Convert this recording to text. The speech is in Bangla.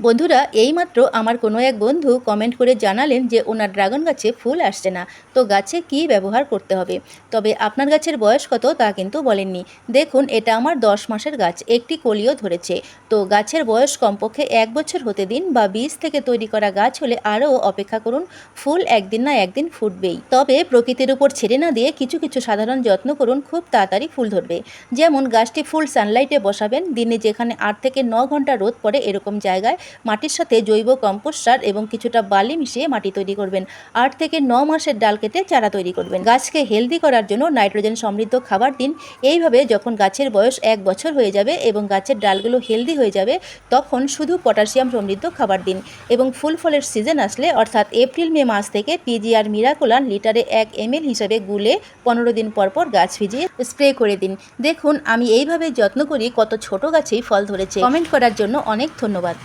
বন্ধুরা এইমাত্র আমার কোনো এক বন্ধু কমেন্ট করে জানালেন যে ওনার ড্রাগন গাছে ফুল আসছে না। তো গাছে কি ব্যবহার করতে হবে? তবে আপনার গাছের বয়স কত তা কিন্তু বলেননি। দেখুন, এটা আমার দশ মাসের গাছ, একটি কলিও ধরেছে। তো গাছের বয়স কমপক্ষে এক বছর হতে দিন বা বীজ থেকে তৈরি করা গাছ হলে আরও অপেক্ষা করুন, ফুল একদিন না একদিন ফুটবেই। তবে প্রকৃতির উপর ছেড়ে না দিয়ে কিছু কিছু সাধারণ যত্ন করুন, খুব তাড়াতাড়ি ফুল ধরবে। যেমন গাছটি ফুল সানলাইটে বসাবেন, দিনে যেখানে আট থেকে ন ঘণ্টা রোদ পড়ে এরকম জায়গায় মাটির সাথে জৈব কম্পোস্ট সার এবং কিছুটা বালি মিশিয়ে মাটি তৈরি করবেন। আট থেকে ন মাসের ডাল কেটে চারা তৈরি করবেন। গাছকে হেলদি করার জন্য নাইট্রোজেন সমৃদ্ধ খাবার দিন। এইভাবে যখন গাছের বয়স এক বছর হয়ে যাবে এবং গাছের ডালগুলো হেলদি হয়ে যাবে, তখন শুধু পটাশিয়াম সমৃদ্ধ খাবার দিন এবং ফুল ফলের সিজন আসলে, অর্থাৎ এপ্রিল, মে মাস থেকে পিজিআর মিরাকুলান লিটারে এক এম হিসাবে গুলে পনেরো দিন পর পর গাছ ভিজিয়ে স্প্রে করে দিন। দেখুন, আমি এইভাবে যত্ন করি কত ছোট গাছেই ফল ধরেছে। কমেন্ট করার জন্য অনেক ধন্যবাদ।